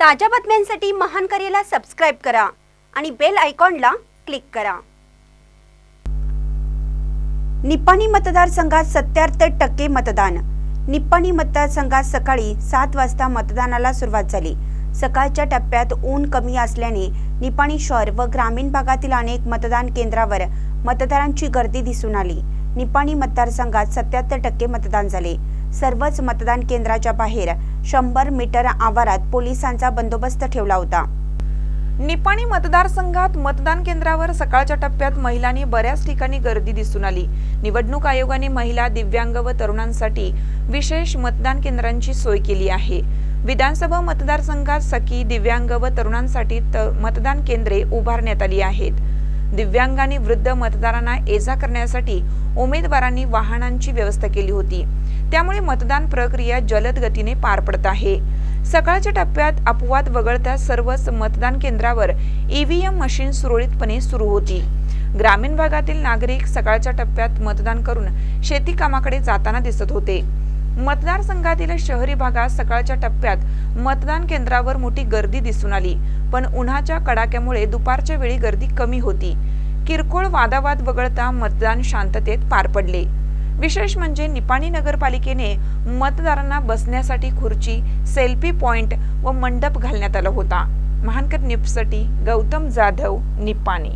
ताज्या बातम्यांसाठी महान करेला सबस्क्राईब करा आणि बेल आयकॉनला क्लिक करा. निपाणी मतदारसंघात सत्याहत्तर टक्के मतदान. निपाणी मतदारसंघात सकाळी सात वाजता मतदानाला सुरुवात झाली. सकाळच्या टप्प्यात ऊन कमी असल्याने निपाणी शहर व ग्रामीण भागातील अनेक मतदान केंद्रावर मतदारांची गर्दी दिसून आली. निपाणी मतदारसंघात सत्याहत्तर टक्के मतदान झाले. सर्वच मतदान केंद्राच्या बाहेर शंभर मीटर आवारात पोलिसांचा बंदोबस्त ठेवला होता. निपाणी मतदारसंघात मतदान केंद्रावर सकाळच्या टप्प्यात महिलांनी बऱ्याच ठिकाणी गर्दी दिसून आली. निवडणूक आयोगाने महिला दिव्यांग व तरुणांसाठी विशेष मतदान केंद्रांची सोय केली आहे. विधानसभा मतदारसंघात सखी दिव्यांग व तरुणांसाठी त- मतदान केंद्रे उभारण्यात आली आहेत. दिव्यांग आणि वृद्ध मतदारांना एजा करण्यासाठी उमेदवारांनी वाहनांची व्यवस्था केली होती. त्यामुळे मतदान प्रक्रिया जलद गतीने पार पडत आहे. सकाळच्या टप्प्यात अपवाद वगळता सर्वच मतदान केंद्रावर ईव्हीएम मशीन सुरळीतपणे सुरू होती. ग्रामीण भागातील नागरिक सकाळच्या टप्प्यात मतदान करून शेती कामाकडे जाताना दिसत होते. मतदारसंघातील शहरी भागात सकाळच्या टप्प्यात मतदान केंद्रावर मोठी गर्दी दिसून आली. पण उन्हाच्या कडाक्यामुळे दुपारच्या वेळी गर्दी कमी होती. किरकोळ वादावाद वगळता मतदान शांततेत पार पडले. विशेष म्हणजे निपाणी नगरपालिकेने मतदारांना बसण्यासाठी खुर्ची सेल्फी पॉइंट व मंडप घालण्यात आला होता. महानकर न्यूजसाठी गौतम जाधव निपाणी.